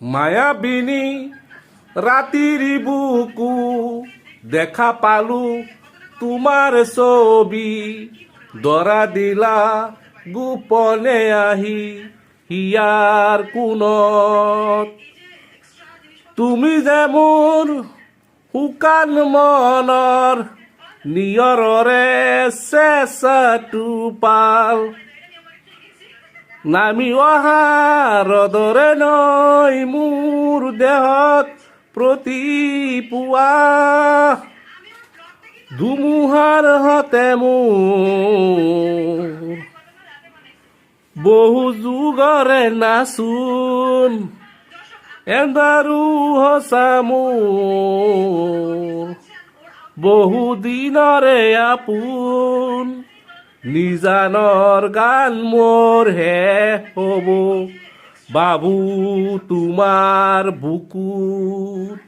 মায়াবিনী রাতির বুকু দেখা পালু। তোমার ছবি দরা দিলা, গোপনে আহি হিয়ার কোনত তুমি যেমন শুকান মনৰ নিয়ৰৰে চেঁচাটো পাল নামি অহা ৰদৰে নৈ মোৰ দেহত প্ৰতি পুৱা। ধুমুহাৰ হতে বহু যুগৰে নাচোন এন্দাৰু হচা মোৰ। বহু দিনৰে আপোন নিজানৰ গান মোর হে হ'ব। বাবু তোমার বুকুত